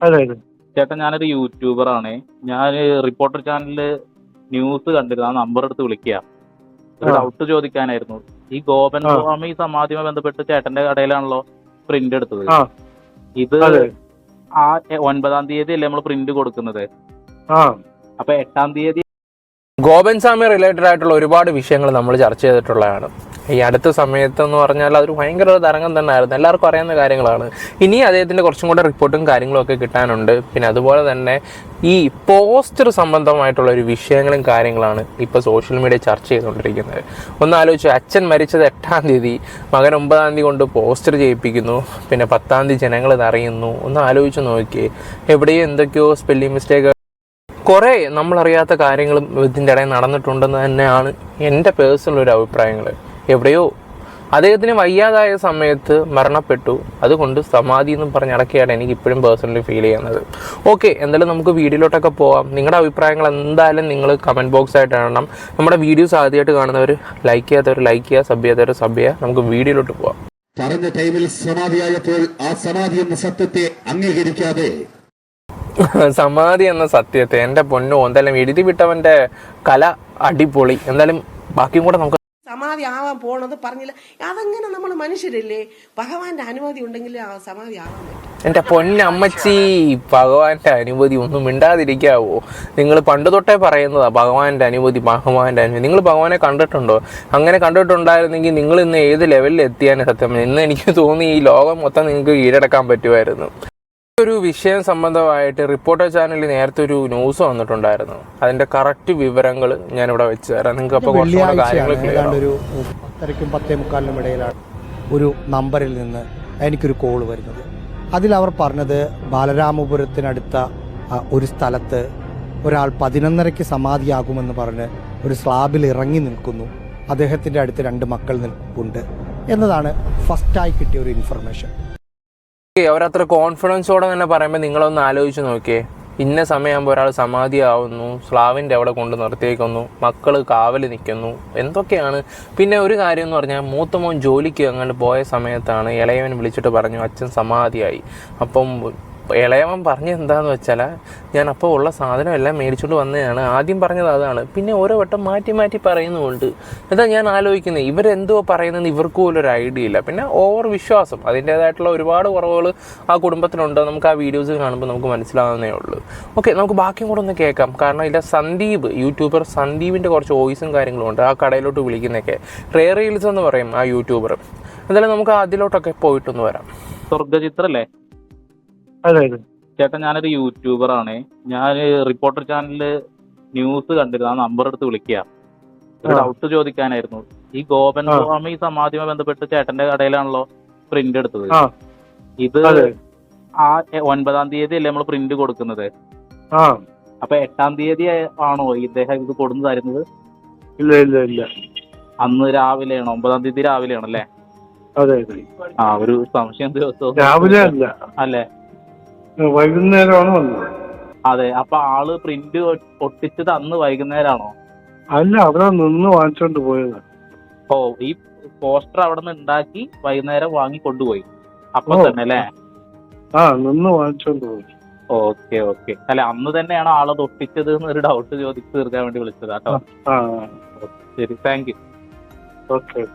അതെ അതെ. ചേട്ടാ ഞാനൊരു യൂട്യൂബറാണ് ഞാൻ റിപ്പോർട്ടർ ചാനലിൽ ന്യൂസ് കണ്ടിരുന്നു. ആ നമ്പർ എടുത്ത് വിളിക്കുക ഒരു ഡൗട്ട് ചോദിക്കാനായിരുന്നു. ഈ ഗോപൻ സ്വാമി സമാധിയുമായി ബന്ധപ്പെട്ട് ചേട്ടന്റെ കടയിലാണല്ലോ പ്രിന്റ് എടുത്തത്. ഇത് ആ ഒൻപതാം തീയതി അല്ലേ നമ്മൾ പ്രിന്റ് കൊടുക്കുന്നത്? ആ. അപ്പൊ എട്ടാം തീയതി ഗോപൻ സ്വാമി റിലേറ്റഡ് ആയിട്ടുള്ള ഒരുപാട് വിഷയങ്ങൾ നമ്മൾ ചർച്ച ചെയ്തിട്ടുള്ളതാണ്. ഈ അടുത്ത സമയത്തെന്ന് പറഞ്ഞാൽ അതൊരു ഭയങ്കര ഒരു തരംഗം തന്നെ ആയിരുന്നു എല്ലാവർക്കും അറിയാവുന്ന കാര്യങ്ങളാണ്. ഇനി അദ്ദേഹത്തിന്റെ കുറച്ചും കൂടെ റിപ്പോർട്ടും കാര്യങ്ങളും ഒക്കെ കിട്ടാനുണ്ട്. പിന്നെ അതുപോലെ തന്നെ ഈ പോസ്റ്റർ സംബന്ധമായിട്ടുള്ള ഒരു വിഷയങ്ങളും കാര്യങ്ങളാണ് ഇപ്പോൾ സോഷ്യൽ മീഡിയ ചർച്ച ചെയ്തുകൊണ്ടിരിക്കുന്നത്. ഒന്ന് ആലോചിച്ചു അച്ഛൻ മരിച്ചത് എട്ടാം തീയതി മകൻ ഒമ്പതാം തീയതി കൊണ്ട് പോസ്റ്റർ ചെയ്യിപ്പിക്കുന്നു പിന്നെ പത്താം തീയതി ജനങ്ങൾ ഇത് അറിയുന്നു. ഒന്ന് ആലോചിച്ച് നോക്കിയേ എവിടെയോ എന്തൊക്കെയോ സ്പെല്ലിംഗ് മിസ്റ്റേക്ക് കുറേ നമ്മളറിയാത്ത കാര്യങ്ങളും ഇതിന്റെ ഇടയിൽ നടന്നിട്ടുണ്ടെന്ന് തന്നെയാണ് എന്റെ പേഴ്സണൽ ഒരു അഭിപ്രായങ്ങൾ എവിടെയോ അദ്ദേഹത്തിന് വയ്യാതായ സമയത്ത് മരണപ്പെട്ടു. അതുകൊണ്ട് സമാധി എന്ന് പറഞ്ഞ് അടക്കിയാണ് എനിക്ക് ഇപ്പോഴും പേഴ്സണലി ഫീൽ ചെയ്യുന്നത്. ഓക്കെ എന്തായാലും നമുക്ക് വീഡിയോയിലോട്ടൊക്കെ പോവാം. നിങ്ങളുടെ അഭിപ്രായങ്ങൾ എന്തായാലും നിങ്ങൾ കമന്റ് ബോക്സ് ആയിട്ട് ഇടണം നമ്മുടെ വീഡിയോസ് ആദ്യമായിട്ട് കാണുന്നവർ ലൈക്ക് ചെയ്യാത്തവർ ലൈക്ക് ചെയ്യുക സബ് ചെയ്യാത്തവർ സബ് ചെയ്യുക. നമുക്ക് വീഡിയോയിലോട്ട് പോവാം. പറഞ്ഞ ടൈമിൽ സമാധിയായപ്പോൾ ആ സമാധി എന്ന സത്യത്തെ അംഗീകരിക്കാതെ. സമാധി എന്ന സത്യത്തെ എന്റെ പൊന്നോ എന്തായാലും എഴുതി വിട്ടവന്റെ കല അടിപൊളി. എന്തായാലും ബാക്കിയും കൂടെ നമുക്ക് സമാധി ആവാൻ പോണത് പറഞ്ഞില്ല. അതങ്ങനെ നമ്മൾ മനുഷ്യരല്ലേ? ഭഗവാന്റെ അനുമതി ഉണ്ടെങ്കിൽ ആ സമാധി ആവാൻ എന്റെ പൊന്നമ്മച്ചി ഭഗവാന്റെ അനുമതി ഒന്നും മിണ്ടാതിരിക്കാവോ? നിങ്ങൾ പണ്ട് തൊട്ടേ പറയുന്നതാ ഭഗവാന്റെ അനുമതി ഭഗവാന്റെ അനുമതി. നിങ്ങൾ ഭഗവാനെ കണ്ടിട്ടുണ്ടോ? അങ്ങനെ കണ്ടിട്ടുണ്ടായിരുന്നെങ്കിൽ നിങ്ങൾ ഇന്ന് ഏത് ലെവലിൽ എത്തിയാണ് സത്യം? ഇന്ന് എനിക്ക് തോന്നി ഈ ലോകം മൊത്തം നിങ്ങൾക്ക് കീഴടക്കാൻ പറ്റുമായിരുന്നു. ഒരു വിഷയം സംബന്ധമായിട്ട് റിപ്പോർട്ടർ ചാനലിൽ നേരത്തെ ഒരു ന്യൂസ് വന്നിട്ടുണ്ടായിരുന്നു. അതിന്റെ കറക്റ്റ് വിവരങ്ങൾ ഞാനിവിടെ വെച്ച് തരാം. നിങ്ങൾക്ക് അപ്പോൾ കുറച്ചുകൂടെ കാര്യങ്ങൾ ക്ലിയർ ഒരു പത്തരയ്ക്കും പത്തേ മുക്കാലിനും ഇടയിലാണ് ഒരു നമ്പറിൽ നിന്ന് എനിക്കൊരു കോൾ വരുന്നത്. അതിൽ അവർ പറഞ്ഞത് ബാലരാമപുരത്തിനടുത്ത ഒരു സ്ഥലത്ത് ഒരാൾ പതിനൊന്നരയ്ക്ക് സമാധിയാകുമെന്ന് പറഞ്ഞ് ഒരു സ്ലാബിൽ ഇറങ്ങി നിൽക്കുന്നു. അദ്ദേഹത്തിന്റെ അടുത്ത് രണ്ട് മക്കൾ നിൽപ്പുണ്ട്. എന്നതാണ് ഫസ്റ്റായി കിട്ടിയ ഒരു ഇൻഫർമേഷൻ അവരത്ര കോൺഫിഡൻസോടെ തന്നെ പറയുമ്പോൾ നിങ്ങളൊന്ന് ആലോചിച്ച് നോക്കിയേ. ഇന്ന സമയമാകുമ്പോൾ ഒരാൾ സമാധിയാവുന്നു സ്ലാവിന്റെ അവിടെ കൊണ്ട് നിർത്തിയേക്കുന്നു മക്കൾ കാവൽ നിൽക്കുന്നു എന്തൊക്കെയാണ്? പിന്നെ ഒരു കാര്യം എന്ന് പറഞ്ഞാൽ മൂത്ത മോൻ ജോലിക്ക് അങ്ങോട്ട് പോയ സമയത്താണ് ഇളയവൻ വിളിച്ചിട്ട് പറഞ്ഞു അച്ഛൻ സമാധിയായി. അപ്പം ഇളയവൻ പറഞ്ഞ എന്താന്ന് വെച്ചാൽ ഞാൻ അപ്പോൾ ഉള്ള സാധനം എല്ലാം മേടിച്ചുകൊണ്ട് വന്നതാണ്. ആദ്യം പറഞ്ഞത് അതാണ്. പിന്നെ ഓരോ വട്ടം മാറ്റി മാറ്റി പറയുന്നുമുണ്ട്. എന്താ ഞാൻ ആലോചിക്കുന്നത് ഇവരെന്തോ പറയുന്നത് ഇവർക്ക് പോലും ഒരു ഐഡിയ ഇല്ല. പിന്നെ ഓവർ വിശ്വാസം അതിന്റേതായിട്ടുള്ള ഒരുപാട് കുറവുകൾ ആ കുടുംബത്തിനുണ്ട് നമുക്ക് ആ വീഡിയോസ് കാണുമ്പോൾ നമുക്ക് മനസ്സിലാവുന്നേ ഉള്ളൂ. ഓക്കെ നമുക്ക് ബാക്കിയും കൂടെ ഒന്ന് കേൾക്കാം. കാരണം ഇതിന്റെ സന്ദീപ് യൂട്യൂബർ സന്ദീപിന്റെ കുറച്ച് വോയിസും കാര്യങ്ങളും ഉണ്ട്. ആ കടയിലോട്ട് വിളിക്കുന്നതൊക്കെ. റേ റീൽസ് എന്ന് പറയും ആ യൂട്യൂബർ എന്തായാലും നമുക്ക് അതിലോട്ടൊക്കെ പോയിട്ടൊന്ന് വരാം. സ്വർഗചിത്രല്ലേ അതെ അതെ. ചേട്ടാ ഞാനൊരു യൂട്യൂബർ ആണ്. ഞാൻ റിപ്പോർട്ടർ ചാനലിൽ ന്യൂസ് കണ്ടിരുന്നു. ആ നമ്പർ എടുത്ത് വിളിക്കുക ഒരു ഡൗട്ട് ചോദിക്കാനായിരുന്നു. ഈ ഗോപൻ. സ്വാമി സമാധിയുമായി ബന്ധപ്പെട്ട് ചേട്ടന്റെ കടയിലാണല്ലോ പ്രിന്റ് എടുത്തത്. ഇത് ആ ഒൻപതാം തീയതി അല്ലേ നമ്മൾ പ്രിന്റ് കൊടുക്കുന്നത് അപ്പൊ എട്ടാം തീയതി ആണോ ഇദ്ദേഹം ഇത് കൊടുന്നു തരുന്നത്? ഇല്ല ഇല്ല ഇല്ല. അന്ന് രാവിലെയാണോ? ഒമ്പതാം തീയതി രാവിലെയാണല്ലേ? അതെ. ആ ഒരു സംശയം ദിവസവും രാവിലെ അല്ല. അല്ലേ? വൈകുന്നേരമാണ് വന്നത്. അതെ അപ്പൊ ആൾ പ്രിന്റ് ഒട്ടിച്ചത് അന്ന് വൈകുന്നേരമാണോ അല്ല അവിടെ നിന്ന് വാങ്ങിച്ചോണ്ട് പോയത്. ഓ ഈ പോസ്റ്റർ അവിടെ നിന്ന് ഉണ്ടാക്കി വൈകുന്നേരം വാങ്ങി കൊണ്ടുപോയി. അപ്പൊ തന്നെ അല്ലേ? ആ നിന്ന് വാങ്ങിച്ചോണ്ട് പോയി. Okay okay. അല്ല അന്ന് തന്നെയാണോ ആൾ ഒട്ടിച്ചത് എന്നൊരു ഡൗട്ട് ചോദിച്ചു തീർക്കാൻ വേണ്ടി വിളിച്ചത് കേട്ടോ. ആ ശരി താങ്ക് യു ഓക്കെ.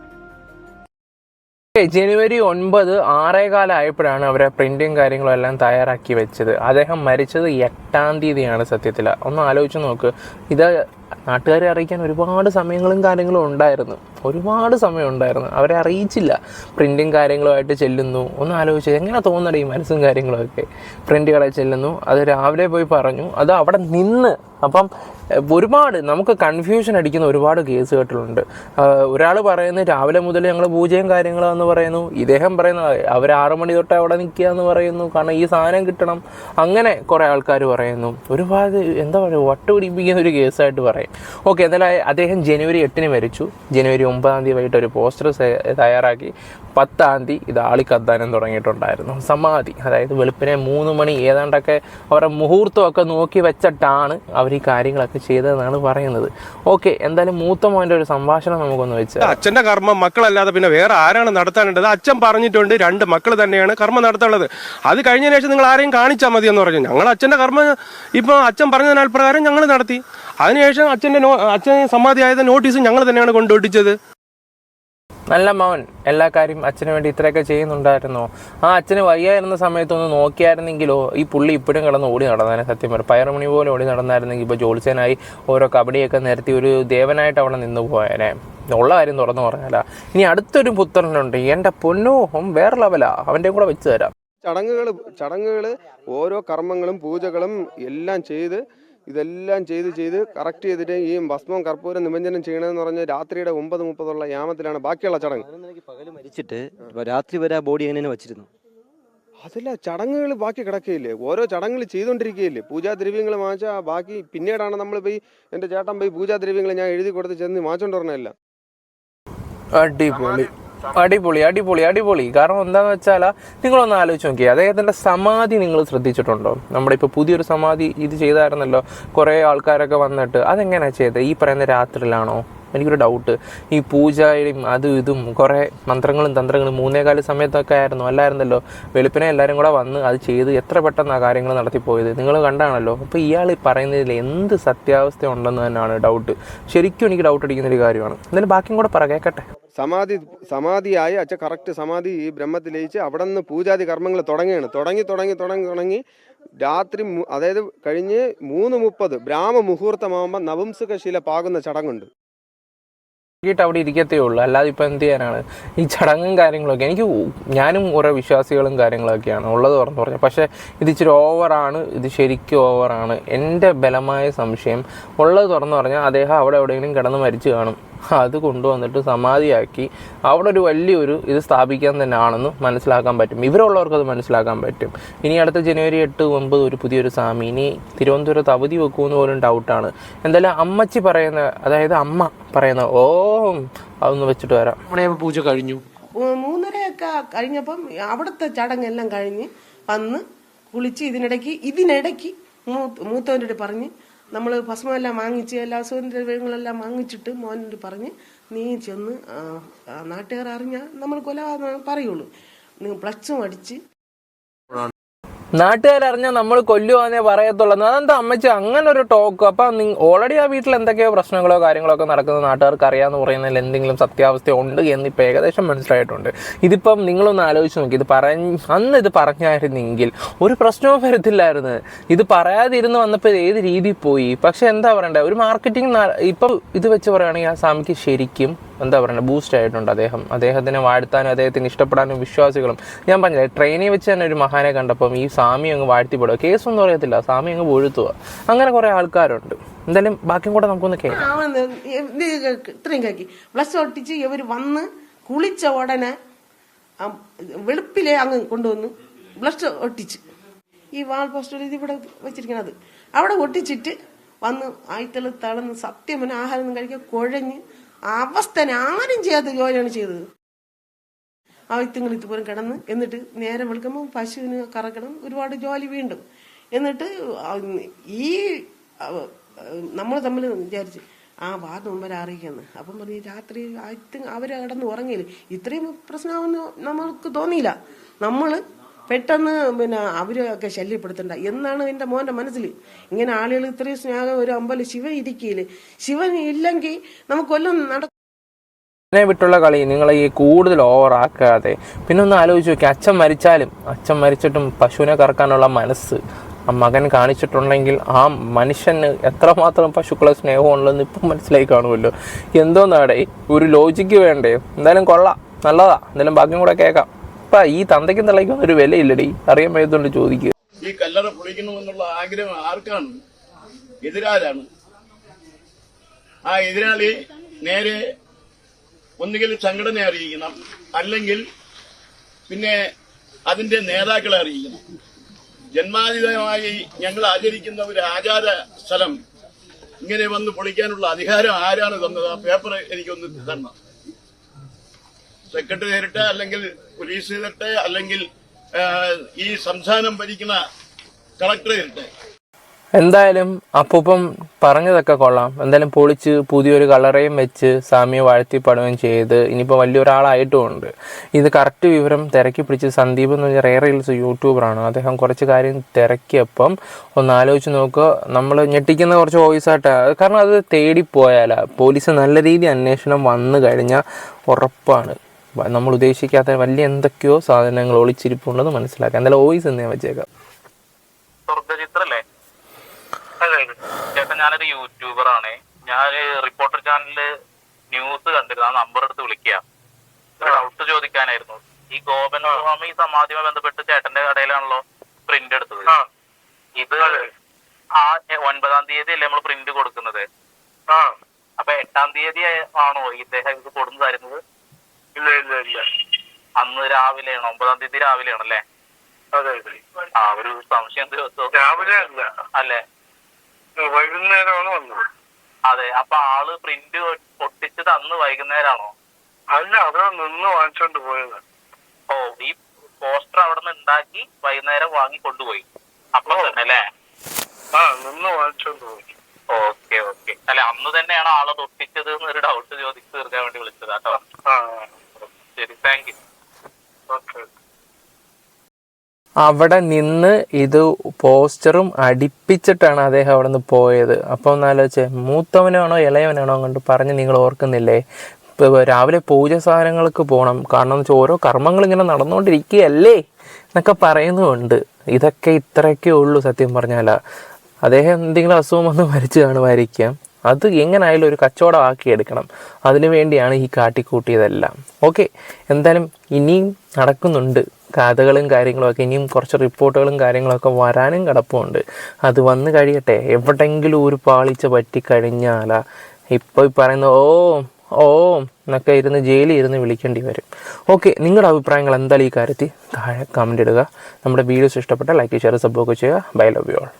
ജനുവരി ഒൻപത് ആറേകാലായപ്പോഴാണ് അവരെ പ്രിന്റും കാര്യങ്ങളും എല്ലാം തയ്യാറാക്കി വെച്ചത്. അദ്ദേഹം മരിച്ചത് എട്ടാം തീയതിയാണ് സത്യത്തിൽ. ഒന്ന് ആലോചിച്ച് നോക്ക്. ഇത് നാട്ടുകാരെ അറിയിക്കാൻ ഒരുപാട് സമയങ്ങളും കാര്യങ്ങളും ഉണ്ടായിരുന്നു. ഒരുപാട് സമയം ഉണ്ടായിരുന്നു. അവരെ അറിയിച്ചില്ല. പ്രിന്റും കാര്യങ്ങളുമായിട്ട് ചെല്ലുന്നു. ഒന്ന് ആലോചിച്ച് എങ്ങനെ തോന്നണം ഈ മനസ്സും കാര്യങ്ങളൊക്കെ? പ്രിന്റ് കടയിൽ ചെല്ലുന്നു. അത് രാവിലെ പോയി പറഞ്ഞു. അത് അവിടെ നിന്ന് അപ്പം ഒരുപാട് നമുക്ക് കൺഫ്യൂഷൻ അടിക്കുന്ന ഒരുപാട് കേസ് കേട്ടിട്ടുണ്ട്. ഒരാൾ പറയുന്നത് രാവിലെ മുതൽ ഞങ്ങൾ പൂജയും കാര്യങ്ങളാന്ന് പറയുന്നു. ഇദ്ദേഹം പറയുന്നത് അവർ ആറ് മണി തൊട്ട് അവിടെ നിൽക്കുക എന്ന് പറയുന്നു. കാരണം ഈ സാധനം കിട്ടണം. അങ്ങനെ കുറേ ആൾക്കാർ പറയുന്നു. ഒരുപാട് എന്താ പറയുക വട്ടുപിടിപ്പിക്കുന്ന ഒരു കേസായിട്ട് പറയുന്നു പറയും. ഓക്കെ എന്തായാലും അദ്ദേഹം ജനുവരി എട്ടിന് മരിച്ചു. ജനുവരി ഒമ്പതാം തീയതി വൈകിട്ട് ഒരു പോസ്റ്റർ തയ്യാറാക്കി പത്താം തീയതി ഇത് ആളിക്കദ്ദാനം തുടങ്ങിയിട്ടുണ്ടായിരുന്നു. സമാധി അതായത് വെളുപ്പിനെ മൂന്ന് മണി ഏതാണ്ടൊക്കെ അവരുടെ മുഹൂർത്തമൊക്കെ നോക്കി വെച്ചിട്ടാണ് അവർ ഈ കാര്യങ്ങളൊക്കെ ചെയ്തതെന്നാണ് പറയുന്നത്. ഓക്കെ എന്തായാലും മൂത്ത മോന്റെ ഒരു സംഭാഷണം നമുക്കൊന്ന് വെച്ച് അച്ഛന്റെ കർമ്മം മക്കളല്ലാതെ പിന്നെ വേറെ ആരാണ് നടത്താനുള്ളത്? അച്ഛൻ പറഞ്ഞിട്ടുണ്ട് രണ്ട് മക്കൾ തന്നെയാണ് കർമ്മം നടത്താനുള്ളത്. അത് കഴിഞ്ഞതിന് ശേഷം നിങ്ങൾ ആരെയും കാണിച്ചാൽ മതി എന്ന് പറഞ്ഞു. ഞങ്ങൾ അച്ഛന്റെ കർമ്മം ഇപ്പോൾ അച്ഛൻ പറഞ്ഞതിനാൽ പ്രകാരം ഞങ്ങൾ നടത്തി. അതിനുശേഷം അച്ഛന്റെ നോ അച്ഛൻ സമാധിയായത് നോട്ടീസ് ഞങ്ങൾ തന്നെയാണ് കൊണ്ടുപിടിച്ചത് നല്ല മോൻ എല്ലാ കാര്യം അച്ഛന് വേണ്ടി ഇത്രയൊക്കെ ചെയ്യുന്നുണ്ടായിരുന്നോ? ആ അച്ഛന് വയ്യായിരുന്ന സമയത്തൊന്ന് നോക്കിയായിരുന്നെങ്കിലോ ഈ പുള്ളി ഇപ്പോഴും കിടന്ന് ഓടി നടന്നേനെ സത്യം പറയും പയറുമണി പോലെ ഓടി നടന്നായിരുന്നെങ്കിൽ ഇപ്പോൾ ജോത്സ്യനായി ഓരോ കബഡിയൊക്കെ നിരത്തി ഒരു ദേവനായിട്ട് അവിടെ നിന്ന് പോയേനെ. ഉള്ള കാര്യം തുറന്നു പറഞ്ഞാലാ. ഇനി അടുത്തൊരു പുത്രനുണ്ട്. എന്റെ പൊന്നോഹം വേറെ ലെവലാ അവന്റെ കൂടെ വെച്ച് തരാം. ചടങ്ങുകൾ ചടങ്ങുകൾ ഓരോ കർമ്മങ്ങളും പൂജകളും എല്ലാം ചെയ്ത് ഇതെല്ലാം ചെയ്ത് ചെയ്ത് കറക്റ്റ് ചെയ്തിട്ട് ഈ ഭസ്മവും കർപ്പൂരം നിമഞ്ജനം ചെയ്യണമെന്ന് പറഞ്ഞ് രാത്രിയുടെ ഒമ്പത് മുപ്പതുള്ള യാമത്തിലാണ് ബാക്കിയുള്ള ചടങ്ങ്. പകൽ മരിച്ചിട്ട് രാത്രി വരെ ബോഡി എങ്ങനെ വെച്ചിരുന്നു? അതല്ല ചടങ്ങുകൾ ബാക്കി കിടക്കുകയില്ലേ ഓരോ ചടങ്ങുകൾ ചെയ്തുകൊണ്ടിരിക്കുകയില്ലേ പൂജാദ്രവ്യങ്ങൾ വാങ്ങിച്ചാൽ ബാക്കി പിന്നീടാണ് നമ്മൾ പോയി എന്റെ ചേട്ടൻ പോയി പൂജാദ്രവ്യങ്ങൾ ഞാൻ എഴുതി കൊടുത്ത് ചെന്ന് വാങ്ങിച്ചോണ്ട് പറഞ്ഞല്ല അടിപൊളി. അടിപൊളി അടിപൊളി അടിപൊളി. കാരണം എന്താന്ന് വെച്ചാൽ നിങ്ങളൊന്ന് ആലോചിച്ച് നോക്കിയാൽ അദ്ദേഹത്തിന്റെ സമാധി നിങ്ങൾ ശ്രദ്ധിച്ചിട്ടുണ്ടോ? നമ്മുടെ ഇപ്പോൾ പുതിയൊരു സമാധി ഇത് ചെയ്തായിരുന്നല്ലോ കുറേ ആൾക്കാരൊക്കെ വന്നിട്ട്. അതെങ്ങനെയാണ് ചെയ്തത്? ഈ പറയുന്ന രാത്രിയിലാണോ? എനിക്കൊരു ഡൗട്ട് ഈ പൂജയും അതും ഇതും കുറേ മന്ത്രങ്ങളും തന്ത്രങ്ങളും മൂന്നേകാൽ സമയത്തൊക്കെ ആയിരുന്നു അല്ലായിരുന്നല്ലോ? വെളുപ്പിനെ എല്ലാവരും കൂടെ വന്ന് അത് ചെയ്ത് എത്ര പെട്ടെന്ന് ആ കാര്യങ്ങൾ നടത്തിപ്പോയത്? നിങ്ങൾ കണ്ടാണല്ലോ? അപ്പോൾ ഇയാൾ പറയുന്നതിൽ എന്ത് സത്യാവസ്ഥ ഉണ്ടെന്ന് തന്നെയാണ് ഡൗട്ട് ശരിക്കും എനിക്ക് ഡൗട്ട് അടിക്കുന്ന ഒരു കാര്യമാണ്. എന്തായാലും ബാക്കിയും കൂടെ പറ കേക്കട്ടെ. സമാധി സമാധിയായി. അച്ഛ കറക്റ്റ് സമാധി ഈ ബ്രഹ്മത്തിൽ ലയിച്ച് അവിടെ നിന്ന് പൂജാതി കർമ്മങ്ങൾ തുടങ്ങുകയാണ്. തുടങ്ങി തുടങ്ങി തുടങ്ങി തുടങ്ങി രാത്രി അതായത് കഴിഞ്ഞ് മൂന്ന് മുപ്പത് ബ്രാഹ്മ മുഹൂർത്തമാകുമ്പോൾ നവംസകശില പാകുന്ന ചടങ്ങുണ്ട്. നോക്കിയിട്ട് അവിടെ ഇരിക്കത്തേ ഉള്ളൂ. അല്ലാതെ ഇപ്പം എന്ത് ചെയ്യാനാണ്? ഈ ചടങ്ങും കാര്യങ്ങളൊക്കെ എനിക്ക് ഞാനും ഓരോ വിശ്വാസികളും കാര്യങ്ങളൊക്കെയാണ് ഉള്ളത് തുറന്നു പറഞ്ഞു. പക്ഷേ ഇത് ഇച്ചിരി ഓവറാണ് ഇത് ശരിക്കും ഓവറാണ് എന്റെ ബലമായ സംശയം ഉള്ളത് തുറന്നു പറഞ്ഞാൽ അദ്ദേഹം അവിടെ എവിടെയെങ്കിലും കിടന്ന് മരിച്ചു കാണും. അത് കൊണ്ടുവന്നിട്ട് സമാധിയാക്കി അവിടെ ഒരു വലിയൊരു ഇത് സ്ഥാപിക്കാൻ തന്നെ ആണെന്ന് മനസ്സിലാക്കാൻ പറ്റും. ഇവരുള്ളവർക്ക് അത് മനസ്സിലാക്കാൻ പറ്റും. ഇനി അടുത്ത ജനുവരി എട്ട് ഒമ്പത് ഒരു പുതിയൊരു സ്വാമി. ഇനി തിരുവനന്തപുരത്ത് അവധി വെക്കുമെന്ന് പോലും ഡൗട്ടാണ് എന്തായാലും അമ്മച്ചി പറയുന്ന അതായത് അമ്മ പറയുന്ന ഓ അതൊന്ന് വെച്ചിട്ട് വരാം. പൂജ കഴിഞ്ഞു. മൂന്നരയൊക്കെ കഴിഞ്ഞപ്പം അവിടുത്തെ ചടങ്ങെല്ലാം കഴിഞ്ഞ് വന്ന് കുളിച്ച് ഇതിനിടയ്ക്ക് ഇതിനിടയ്ക്ക് മൂത്ത് മൂത്തവന്റെ അടുത്ത് പറഞ്ഞ് നമ്മൾ ഭസ്മമെല്ലാം വാങ്ങിച്ച് എല്ലാ സുഗന്ധദ്രവ്യങ്ങളെല്ലാം വാങ്ങിച്ചിട്ട് മോനോട് പറഞ്ഞ് നീ ചെന്ന് നാട്ടുകാർ അറിഞ്ഞാൽ നമ്മൾ കൊല പറയുള്ളൂ. പ്ലച്ചും അടിച്ച് നാട്ടുകാരറിഞ്ഞാൽ നമ്മൾ കൊല്ലുവാന്നേ പറയത്തുള്ളൂ. അതെന്താ അമ്മച്ചി? അങ്ങനെ ഒരു ടോക്ക് അപ്പം ഓൾറെഡി ആ വീട്ടിൽ എന്തൊക്കെയോ പ്രശ്നങ്ങളോ കാര്യങ്ങളോ ഒക്കെ നടക്കുന്നത് നാട്ടുകാർക്ക് അറിയാമെന്ന് പറയുന്നതിൽ എന്തെങ്കിലും സത്യാവസ്ഥ ഉണ്ട് എന്ന് ഇപ്പൊ ഏകദേശം മനസ്സിലായിട്ടുണ്ട്. ഇതിപ്പം നിങ്ങളൊന്ന് ആലോചിച്ച് നോക്കി. ഇത് പറഞ്ഞ് അന്ന് ഇത് പറഞ്ഞായിരുന്നെങ്കിൽ ഒരു പ്രശ്നവും വരത്തില്ലായിരുന്നു. ഇത് പറയാതിരുന്ന് വന്നപ്പോൾ ഏത് രീതിയിൽ പോയി? പക്ഷെ എന്താ പറയണ്ടേ? ഒരു മാർക്കറ്റിംഗ് ഇപ്പം ഇത് വെച്ച് പറയുകയാണെങ്കിൽ ആ സ്വാമിക്ക് ശരിക്കും എന്താ പറയുക ബൂസ്റ്റ് ആയിട്ടുണ്ട് അദ്ദേഹം. അദ്ദേഹത്തിനെ വാഴ്ത്താനും അദ്ദേഹത്തിന് ഇഷ്ടപ്പെടാനും വിശ്വാസികളും. ഞാൻ പറഞ്ഞില്ലേ ട്രെയിനിൽ വെച്ച് തന്നെ ഒരു മഹാനെ കണ്ടപ്പം ഈ സ്വാമി അങ്ങ് വാഴ്ത്തിപ്പെടുക. കേസൊന്നും അറിയത്തില്ല. സ്വാമി അങ്ങ് പൊഴുത്തുക. അങ്ങനെ കുറേ ആൾക്കാരുണ്ട്. എന്തായാലും ബാക്കിയും കൂടെ നമുക്കൊന്ന് കേൾക്കാം. ഇത്രയും കേക്കി. പ്ലസ് ഒട്ടിച്ച് ഇവർ വന്ന് കുളിച്ച ഉടനെ വെളുപ്പിലെ അങ്ങ് കൊണ്ടുവന്നു ബ്ലഷ് ഒട്ടിച്ച്. ഈ വാൾ പോസ്റ്റർ ഇത് ഇവിടെ വെച്ചിരിക്കണത്. അവിടെ ഒട്ടിച്ചിട്ട് വന്ന് ആയിത്തൾ തളന്ന് സത്യം ആഹാരം ഒന്നും കഴിക്കാൻ കുഴഞ്ഞ് അവസ്ഥനെ ആരും ചെയ്യാത്ത ജോലിയാണ് ചെയ്തത്. ആ വ്യക്തിങ്ങൾ ഇതുപോലെ കിടന്ന് എന്നിട്ട് നേരെ വെളുക്കുമ്പോൾ പശുവിന് കറക്കണം ഒരുപാട് ജോലി വീണ്ടും. എന്നിട്ട് ഈ നമ്മൾ തമ്മിൽ വിചാരിച്ച് ആ വാർഡ് മുമ്പേ അറിയിക്കുന്നു. അപ്പം പറഞ്ഞു രാത്രി അവർ കിടന്ന് ഉറങ്ങിയില്ല? ഇത്രയും പ്രശ്നമാണെന്ന് നമ്മൾക്ക് തോന്നിയില്ല. നമ്മൾ പെട്ടെന്ന് പിന്നെ അവരൊക്കെ ശല്യപ്പെടുത്തണ്ട. എന്നാണ് എന്റെ മോന്റെ മനസ്സിൽ. ഇങ്ങനെ ആളുകൾ ഇത്രയും സ്നേഹം ഒരു അമ്പലം ശിവൻ ഇരിക്കില്ല ശിവൻ ഇല്ലെങ്കിൽ നമുക്കൊല്ലം നട െ വിട്ടുള്ള കളി നിങ്ങൾ ഈ കൂടുതൽ ഓവറാക്കാതെ പിന്നെ ഒന്ന് ആലോചിച്ച് നോക്കി. അച്ഛൻ മരിച്ചാലും അച്ഛൻ മരിച്ചിട്ടും പശുവിനെ കറക്കാനുള്ള മനസ്സ് ആ മകൻ കാണിച്ചിട്ടുണ്ടെങ്കിൽ ആ മനുഷ്യന് എത്രമാത്രം പശുക്കളെ സ്നേഹമുള്ളതെന്ന് ഇപ്പം മനസ്സിലായി കാണുമല്ലോ. എന്തോന്നാടേ ഒരു ലോജിക്ക് വേണ്ടേ? എന്തായാലും കൊള്ളാം. നല്ലതാ. എന്തായാലും ഭാഗ്യം കൂടെ കേൾക്കാം. ഇപ്പം ഈ തന്തയ്ക്കും തള്ളയ്ക്കും ഒരു വിലയില്ലടി. അറിയാൻ വയ്യത്തോണ്ട് ചോദിക്കുക ഈ കല്ലറ പൊളിക്കണമെന്നുള്ള ആഗ്രഹം ആർക്കാണ്? എതിരാരാണ്? ആ എതിരാളി നേരെ ഒന്നുകിൽ സംഘടന അറിയിക്കണം അല്ലെങ്കിൽ പിന്നെ അതിന്റെ നേതാക്കളെ അറിയിക്കണം. ജന്മാതീതമായി ഞങ്ങൾ ആചരിക്കുന്ന ഒരു ആചാര സ്ഥലം ഇങ്ങനെ വന്ന് പൊളിക്കാനുള്ള അധികാരം ആരാണ് തന്നത്? ആ പേപ്പർ എനിക്കൊന്ന് തരണം. സെക്രട്ടറി നേരിട്ട് അല്ലെങ്കിൽ പോലീസ് നേരിട്ട് അല്ലെങ്കിൽ ഈ സംസ്ഥാനം ഭരിക്കുന്ന കളക്ടർ നേരിട്ട്. എന്തായാലും അപ്പൂപ്പം പറഞ്ഞതൊക്കെ കൊള്ളാം. എന്തായാലും പൊളിച്ച് പുതിയൊരു കളറേയും വെച്ച് സാമിയെ വാഴ്ത്തിപ്പെടുകയും ചെയ്ത് ഇനിയിപ്പോൾ വലിയൊരാളായിട്ടുമുണ്ട്. ഇത് കറക്റ്റ് വിവരം തിരക്കി പിടിച്ച് സന്ദീപ് എന്ന് പറഞ്ഞാൽ റെയർ റീൽസ് യൂട്യൂബറാണ്. അദ്ദേഹം കുറച്ച് കാര്യം തിരക്കിയപ്പം ഒന്ന് ആലോചിച്ച് നോക്കുക നമ്മൾ ഞെട്ടിക്കുന്ന കുറച്ച് വോയിസ് ആയിട്ടാണ് കാരണം അത് തേടിപ്പോയാലാ. പോലീസ് നല്ല രീതി അന്വേഷണം വന്നു കഴിഞ്ഞാൽ ഉറപ്പാണ്. നമ്മൾ ഉദ്ദേശിക്കാത്ത വലിയ എന്തൊക്കെയോ സാധനങ്ങൾ ഒളിച്ചിരിപ്പുണ്ടെന്ന് മനസ്സിലാക്കാം. എന്തായാലും ഓയിസ് എന്ന് ഞാൻ വെച്ചേക്കാം ഞാനൊരു യൂട്യൂബറാണ് ഞാൻ റിപ്പോർട്ടർ ചാനലിൽ ന്യൂസ് കണ്ടിരുന്നു. ആ നമ്പർ എടുത്ത് വിളിക്കുക ഡൗട്ട് ചോദിക്കാനായിരുന്നു. ഈ ഗോപൻ സ്വാമി സമാധിയുമായി ബന്ധപ്പെട്ട് ചേട്ടന്റെ കടയിലാണല്ലോ പ്രിന്റ് എടുത്തത്. ഇത് ആ ഒൻപതാം തീയതി അല്ലേ നമ്മൾ പ്രിന്റ് കൊടുക്കുന്നത് അപ്പൊ എട്ടാം തീയതി ആണോ ഇദ്ദേഹം ഇത് കൊടുന്നു തരുന്നത് ഇല്ല ഇല്ല ഇല്ല അന്ന് രാവിലെയാണ്? ഒമ്പതാം തീയതി രാവിലെയാണ് അല്ലേ അതെ. ആ ഒരു സംശയം ദിവസം രാവിലെ അല്ല? അല്ലേ വൈകുന്നേരമാണ് വന്നത്. അതെ അപ്പൊ ആൾ പ്രിന്റ് ഒട്ടിച്ചത് അന്ന് വൈകുന്നേരമാണോ അല്ല അവിടെ നിന്ന് വാങ്ങിച്ചോണ്ട് പോയത്. ഓ ഈ പോസ്റ്റർ അവിടെ നിന്ന് ഉണ്ടാക്കി വൈകുന്നേരം വാങ്ങി കൊണ്ടുപോയി. അപ്പൊ തന്നെ അല്ലേ? ആ നിന്ന് വാങ്ങിച്ചോണ്ട് പോയി. Okay okay. അല്ല അന്ന് തന്നെയാണ് ആളത് ഒട്ടിച്ചത് എന്നൊരു ഡൗട്ട് ചോദിച്ചു തീർക്കാൻ വേണ്ടി വിളിച്ചത് കേട്ടോ. അവിടെ നിന്ന് ഇത് പോസ്റ്ററും അടിപ്പിച്ചിട്ടാണ് അദ്ദേഹം അവിടെ നിന്ന് പോയത് അപ്പോൾ ഒന്നാലോചിച്ച് മൂത്തവനാണോ ഇളയവനാണോ കണ്ട് പറഞ്ഞ് നിങ്ങൾ ഓർക്കുന്നില്ലേ? രാവിലെ പൂജ സാധനങ്ങൾക്ക് പോകണം കാരണം എന്ന് വെച്ചാൽ ഓരോ കർമ്മങ്ങൾ ഇങ്ങനെ നടന്നുകൊണ്ടിരിക്കുകയല്ലേ എന്നൊക്കെ പറയുന്നുണ്ട്. ഇതൊക്കെ ഇത്രയൊക്കെ ഉള്ളൂ സത്യം പറഞ്ഞാൽ അദ്ദേഹം എന്തെങ്കിലും അസുഖം വന്ന് മരിച്ചു കാണുമായിരിക്കാം. അത് എങ്ങനായാലും ഒരു കച്ചവടമാക്കി എടുക്കണം. അതിനു വേണ്ടിയാണ് ഈ കാട്ടിക്കൂട്ടിയതെല്ലാം. ഓക്കെ എന്തായാലും ഇനിയും നടക്കുന്നുണ്ട്. കഥകളും കാര്യങ്ങളൊക്കെ ഇനിയും കുറച്ച് റിപ്പോർട്ടുകളും കാര്യങ്ങളൊക്കെ വരാനും കിടപ്പുണ്ട്. അത് വന്നു കഴിയട്ടെ. എവിടെങ്കിലും ഒരു പാളിച്ച പറ്റിക്കഴിഞ്ഞാൽ ഇപ്പോൾ പറയുന്ന ഓ ഓ എന്നൊക്കെ ഇരുന്ന് ജയിലിൽ ഇരുന്ന് വിളിക്കേണ്ടി വരും. ഓക്കെ നിങ്ങളുടെ അഭിപ്രായങ്ങൾ എന്തായാലും ഈ കാര്യത്തിൽ താഴെ കമന്റ് ഇടുക. നമ്മുടെ വീഡിയോസ് ഇഷ്ടപ്പെട്ട ലൈക്ക് ഷെയർ സബ്ബൊക്കെ ചെയ്യുക. Bye love you all